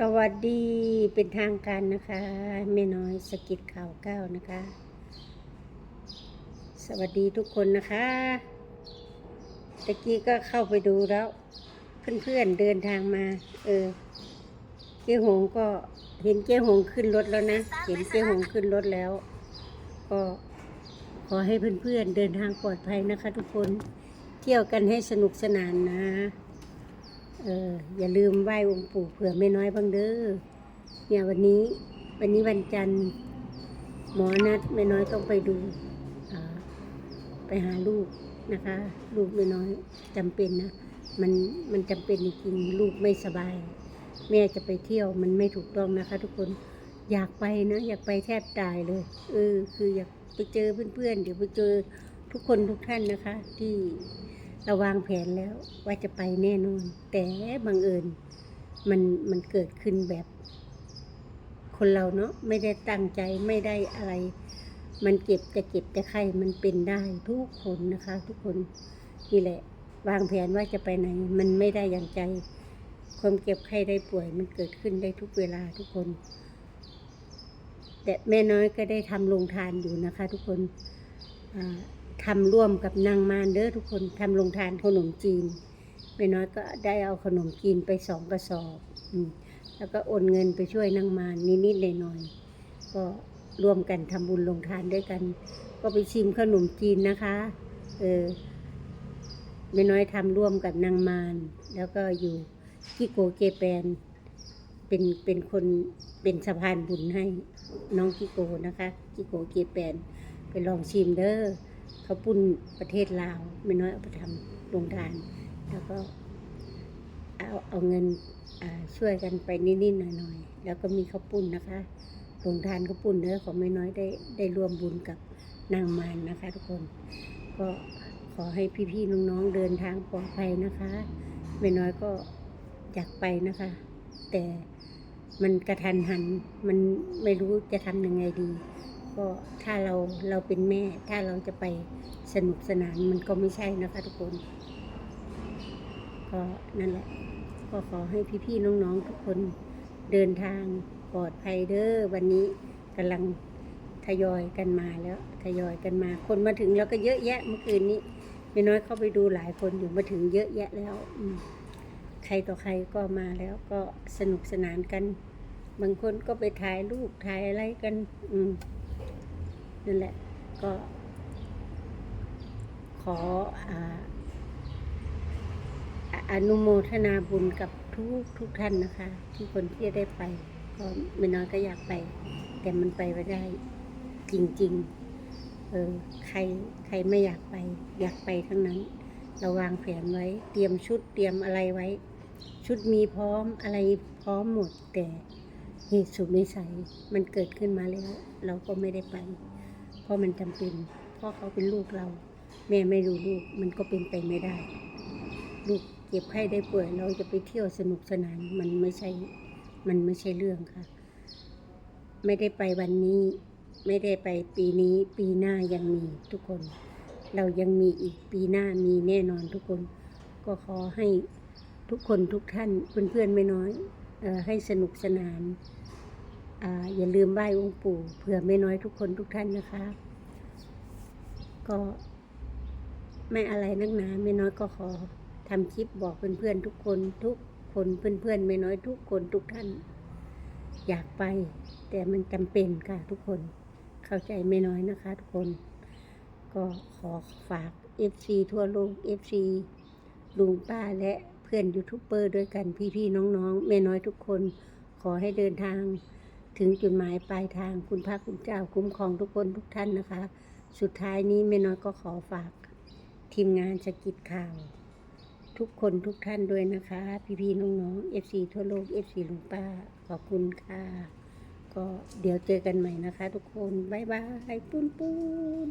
สวัสดีเป็นทางการนะคะแม่น้อยสกิดข่าวเก้านะคะ สวัสดีทุกคนนะคะตะกี้ก็เข้าไปดูแล้ว เพื่อนๆเดินทางมา เออ เจ๊หงก็เห็นเจ๊หงขึ้นรถแล้วนะ เห็นเจ๊หงขึ้นรถแล้ว ก็ขอให้เพื่อนๆเดินทางปลอดภัยนะคะ ทุกคนเที่ยวกันให้สนุกสนานนะ เอออย่าลืมไหว้องค์ปู่เผื่อไม่น้อยบ้างเด้อเนี่ยวันนี้วันนี้วันจันทร์หมอนัดไม่น้อยต้องไปดูอ่าไปหาลูกนะคะ ลูกไม่น้อยจำเป็นนะมันมันจำเป็นจริงลูกไม่สบาย แม่จะไปเที่ยวมันไม่ถูกต้องนะคะ ทุกคนอยากไปนะอยากไปแทบตายเลยเออคืออยากไปเจอเพื่อนๆเดี๋ยวไปเจอทุกคนทุกท่านนะคะ ที่ เราวางแผนแล้วว่าจะไปแน่นอน แต่บังเอิญมันมันเกิดขึ้นแบบ คนเราเนาะไม่ได้ตั้งใจไม่ได้อะไร มันเก็บจะเก็บจะไข้มันเป็นได้ทุกคนนะคะ ทุกคนนี่แหละ วางแผนว่าจะไปไหน มันไม่ได้อย่างใจ ความเก็บไข้ได้ป่วย มันเกิดขึ้นได้ทุกเวลาทุกคน แต่แม่น้อยก็ได้ทำโรงทานอยู่นะคะ ทุกคนอ่า ทำร่วมกับนางมารเด้อทุกคนทำโรงทานขนมจีนแม่น้อยก็ได้เอาขนมจีนไปสองกระสอบอืมแล้วก็โอนเงินไปช่วยนางมารนิดๆหน่อยๆก็ร่วมกันทำบุญโรงทานด้วยกัน ก็ไปชิมขนมจีนนะคะเออแม่น้อยทำร่วมกับนางมารแล้วก็อยู่ที่โกเจแปนเป็นเป็นคนเป็นสะพานบุญให้น้องกิโกนะคะกิโกเกแปนไปลองชิมเด้อ เขาปุ้นประเทศลาวไม่น้อยเอาไปทำโรงทาน แล้วก็เอาเอาเงินช่วยกันไปนิดๆหน่อยๆ แล้วก็มีข้าวปุ้นนะคะโรงทานข้าวปุ้นเด้อของไม่น้อยได้ได้ร่วมบุญกับนางมารนะคะทุกคน ก็ขอให้พี่ๆน้องๆเดินทางปลอดภัยนะคะไม่น้อยก็อยากไปนะคะ แต่มันกระทันหันมันไม่รู้จะทำยังไงดี ก็ถ้าเราเราเป็นแม่ ถ้าเราจะไปสนุกสนานมันก็ไม่ใช่นะคะทุกคนก็นั่นแหละก็ขอให้พี่ๆน้องๆทุกคนเดินทางปลอดภัยเด้อวันนี้กำลังทยอยกันมาแล้วทยอยกันมา คนมาถึงแล้วก็เยอะแยะเมื่อคืนนี้ไม่น้อยเข้าไปดูหลายคนอยู่มาถึงเยอะแยะแล้วอืใครต่อใครก็มาแล้วก็สนุกสนานกัน บางคนก็ไปถ่ายรูปถ่ายอะไรกัน อืม นั่นแหละก็ ขออนุโมทนาบุญกับทุกทุกท่านนะคะ ที่คนที่จะได้ไป ก็ไม่น้อยก็อยากไป แต่มันไปไม่ได้จริง ๆ เออใครใครไม่อยากไป อยากไปทั้งนั้น เราวางแผนไว้ เตรียมชุดเตรียมอะไรไว้ ชุดมีพร้อมอะไรพร้อมหมดแต่เหตุสุดวิสัยมันเกิดขึ้นมาแล้ว เราก็ไม่ได้ไป เพราะมันจำเป็น เพราะเขาเป็นลูกเรา แม่ไม่ดูลูกมันก็เป็นไปไม่ได้ ลูกเจ็บไข้ได้ป่วยเราจะไปเที่ยวสนุกสนาน มันไม่ใช่ มันไม่ใช่เรื่องค่ะ ไม่ได้ไปวันนี้ ไม่ได้ไปปีนี้ปีหน้ายังมีทุกคน เรายังมีอีกปีหน้ามีแน่นอนทุกคน ก็ขอให้ทุกคนทุกท่านเพื่อนๆไม่น้อยออให้สนุกสนาน อย่าลืมไหว้องค์ปู่เผื่อไม่น้อยทุกคนทุกท่านนะคะ ก็ไม่อะไรนักหนาไม่น้อยก็ขอทำคลิปบอกเพื่อนๆทุกคนทุกคนเพื่อนๆไม่น้อยทุกคนทุกท่าน อยากไป แต่มันจำเป็นค่ะทุกคนเข้าใจไม่น้อยนะคะ ทุกคน ก็ขอฝาก FC ทั่วโลก FC ลุงป้าและเพื่อนยูทูบเบอร์ด้วยกันพี่ๆน้องๆแม่น้อยทุกคน ขอให้เดินทาง ถึงจุดหมายปลายทางคุณพระคุณเจ้าคุ้มครองทุกคนทุกท่านนะคะ สุดท้ายนี้แม่น้อยก็ขอฝาก ทีมงานสกิดข่าว ทุกคนทุกท่านด้วยนะคะ พี่ๆน้องๆ FC ทั่วโลกเอฟซีลุงป้าขอบคุณค่ะ ก็เดี๋ยวเจอกันใหม่นะคะ ทุกคน บ๊ายบายปุ้นปุ้น